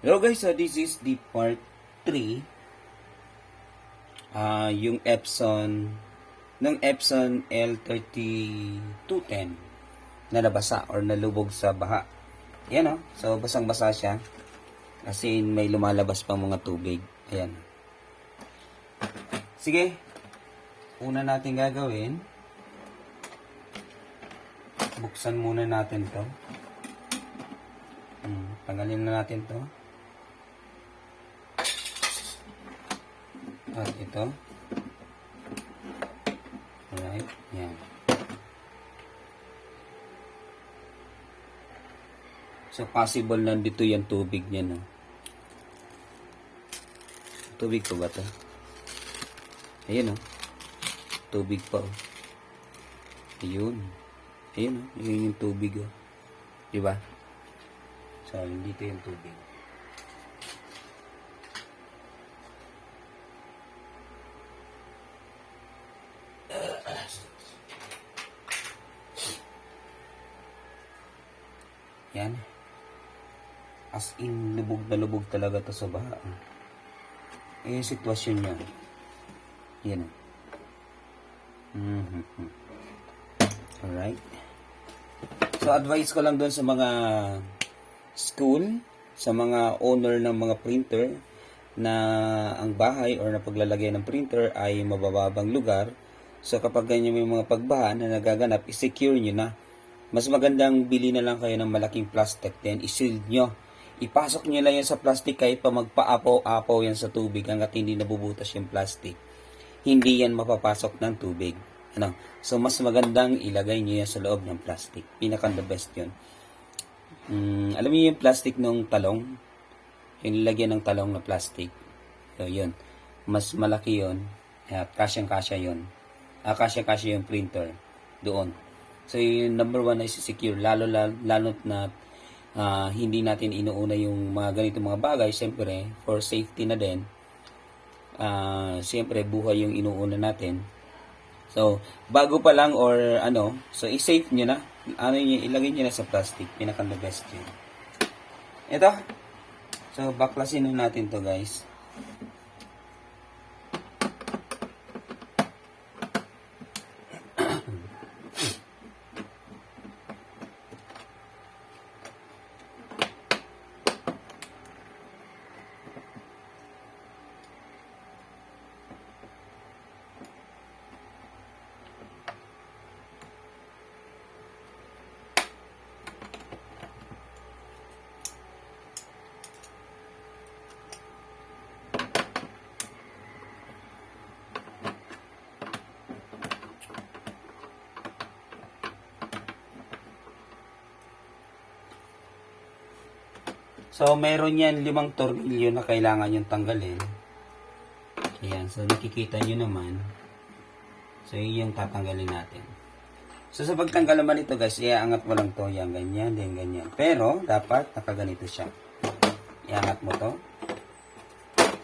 Hello guys, so this is the part 3. Ah, yung Epson ng Epson L3210 na nabasa or nalubog sa baha. Yan oh. So basang-basa siya. Kasi may lumalabas pang mga tubig. Ayan. Sige. Una natin gagawin. Buksan muna natin to. Hmm, tanggalin na natin to. At ito. Alright. Yan. So, possible nandito yung tubig niya, no? Tubig ko ba to? Ayun, no? Tubig pa, oh. Ayun. Ayun, oh. Ayun yung tubig, oh. Diba? So, dito yung tubig. Yan. As in, lubog na lubog talaga to sa baha. Eh, sitwasyon niya. Yan. Mm-hmm. Alright. So, advice ko lang doon sa mga school, sa mga owner ng mga printer, na ang bahay or na paglalagay ng printer ay mabababang lugar. So, kapag ganyan may mga pagbaha na nagaganap, i-secure nyo na. Mas magandang bili na lang kayo ng malaking plastic, then i-shield nyo. Ipasok nyo lang yan sa plastic kahit pa magpaapaw-apaw yan sa tubig hanggat hindi nabubutas yung plastic. Hindi yan mapapasok ng tubig. Ano? So, mas magandang ilagay nyo yan sa loob ng plastic. Pinaka the best yun. Mm, alam niyo yung plastic ng talong? Yung nilagyan ng talong na plastic. So, yun. Mas malaki yun. Uh, kasyang-kasya yun. Uh, kasyang-kasya yung printer. Doon. So, yung number one is secure. Lalo, lalo, lalo na uh, hindi natin inuuna yung mga ganitong mga bagay. Siyempre, for safety na din. Uh, siyempre, buhay yung inuuna natin. So, bago pa lang or ano, so i-save nyo na. Ano nyo, ilagay nyo na sa plastic. Pinaka the best yun. Ito. So, baklasin na natin to guys. So, meron yan limang tornilyo na kailangan yung tanggalin. Ayan. So, nakikita nyo naman. So, yun yung tatanggalin natin. So, sa pagtanggal naman ito, guys, iaangat mo lang to. Yan, ganyan, din ganyan. Pero, dapat nakaganito siya. Iangat mo to.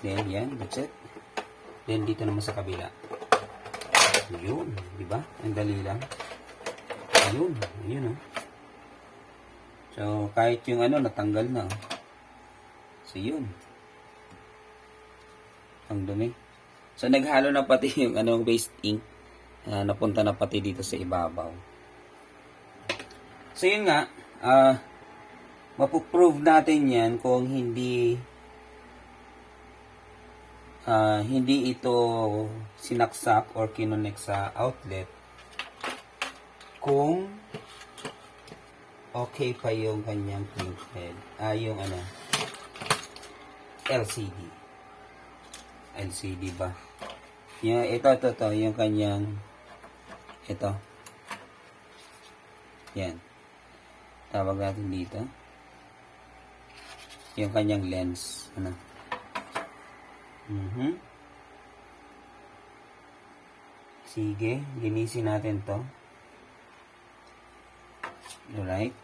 Then, yan. That's it. Then, dito naman sa kabila. Yun. Diba? Ang dali lang. Ayun. Ayun, oh. So, kahit yung ano, natanggal na. So, yun. Ang dumi. So, naghalo na pati yung ano, waste ink. Uh, napunta na pati dito sa ibabaw. So, yun nga. Uh, mapuprove natin yan kung hindi uh, hindi ito sinaksak or kinonek sa outlet kung okay pa yung kanyang printhead. Ah, yung ano, LCD. LCD ba? Yung, ito, ito, ito, yung kanyang, ito. Yan. Tawag natin dito. Yung kanyang lens. Ano? Mhm. Sige, linisin natin to. Alright.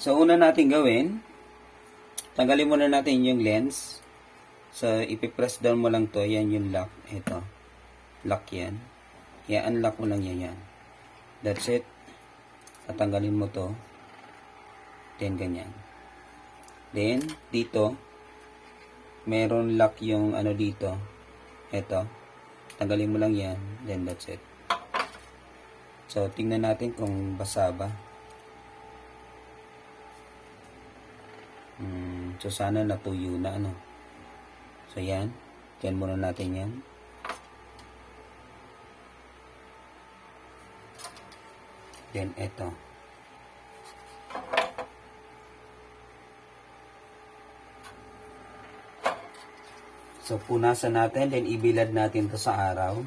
So, una natin gawin, tanggalin muna natin yung lens. So, ipipress down mo lang to. Yan yung lock. Ito. lock yan. I-unlock mo lang yan yan. That's it. Tatanggalin mo to. Then, ganyan. Then, dito, meron lock yung ano dito. Ito. Tanggalin mo lang yan. Then, that's it. So, tingnan natin kung basa ba. So, sana natuyo na, ano. So, yan. Yan muna natin yan. Then, ito. So, punasan natin, then ibilad natin to sa araw.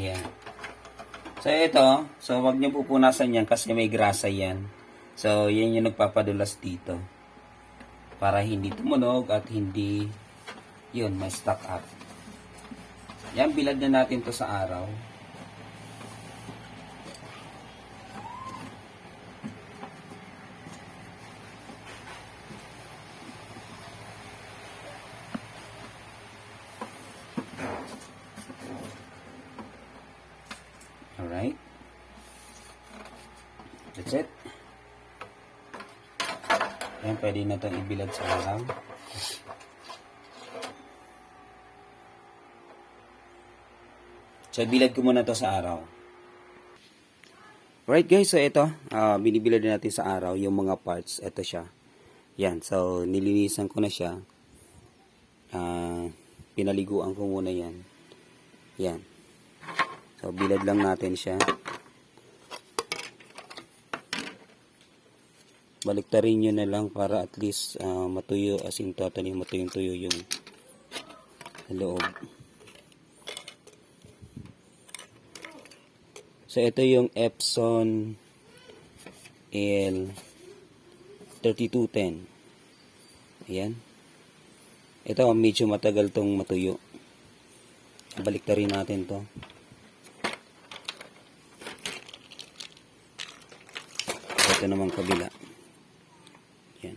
Yan. So, ito. So, wag niyo pupunasan yan kasi may grasa yan. So, yan yung nagpapadulas dito. Para hindi tumunog at hindi yun, may stock up. Yan, bilad na natin to sa araw. Alright. That's it. Yan, pwede na itong ibilad sa araw. So, bilad ko muna to sa araw. Right guys, so ito, ah binibilad natin sa araw yung mga parts. Ito siya. Yan, so nilinisan ko na siya. Ah, pinaliguan ko muna yan. Yan. So, bilad lang natin siya. Baliktarin nyo na lang para at least ah, matuyo as in totally matuyong-tuyo yung loob. So, ito yung Epson L3210. Ayan. Ito, medyo matagal tong matuyo. Baliktarin natin to. Ito naman kabila. Yan.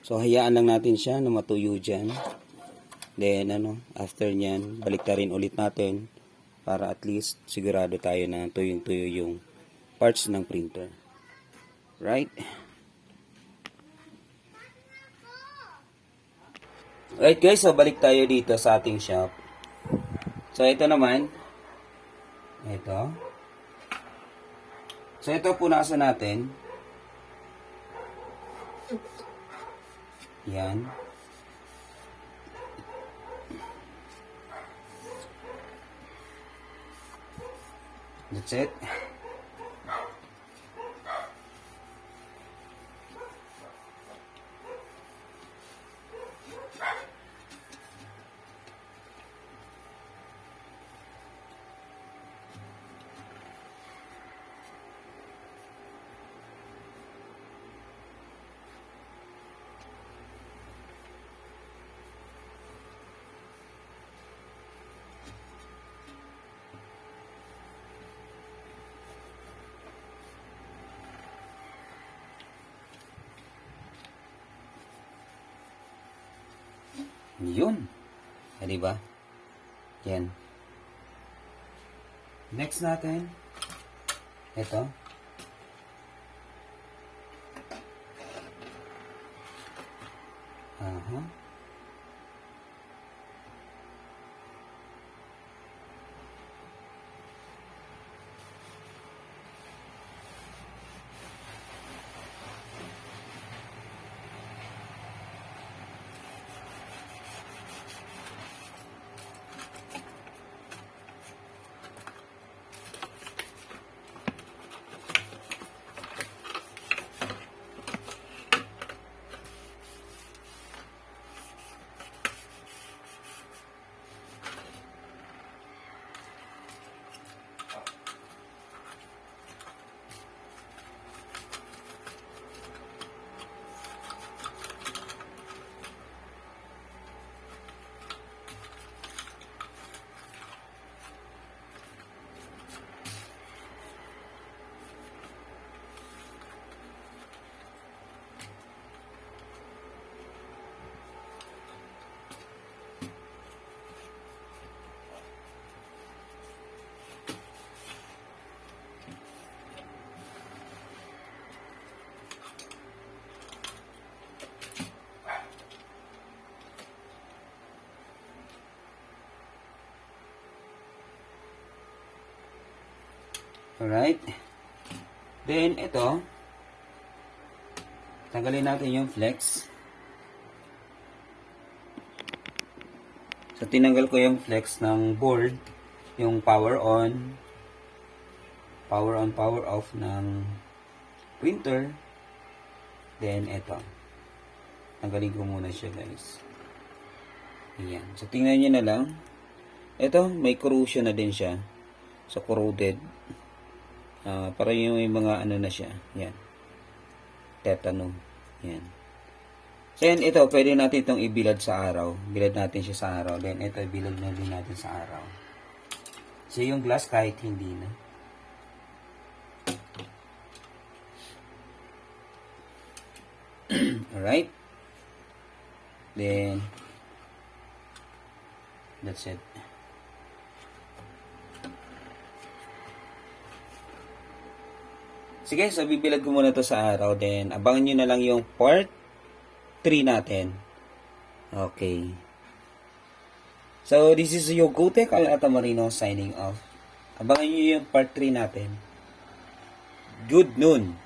So, hayaan lang natin siya na matuyo dyan. Then, ano, after nyan, baliktarin ulit natin para at least sigurado tayo na tuyong-tuyo yung parts ng printer. Right? Right guys, so balik tayo dito sa ating shop. So ito naman, Ito. So, ito punasan natin. Yan. That's it. Yun. Ah, di ba? Yan. Next natin. Ito. Aha. Alright. Then, ito. Tanggalin natin yung flex. So, tinanggal ko yung flex ng board. Yung power on. Power on, power off ng printer. Then, ito. Tanggalin ko muna siya, guys. Ayan. So, tingnan nyo na lang. Ito, may corrosion na din siya. So, corroded. Ah, para yung may mga ano na siya. Yan. Tetano. Yan. So, yan, ito, pwede natin itong ibilad sa araw. Bilad natin siya sa araw. Then, ito, ibilad na din natin sa araw. So, yung glass, kahit hindi na. Alright. Then, that's it. Sige, so bibilad ko muna to sa araw. Then, abangan nyo na lang yung part 3 natin. Okay. So, this is Yogote Calata Marino signing off. Abangan nyo yung part 3 natin. Good noon.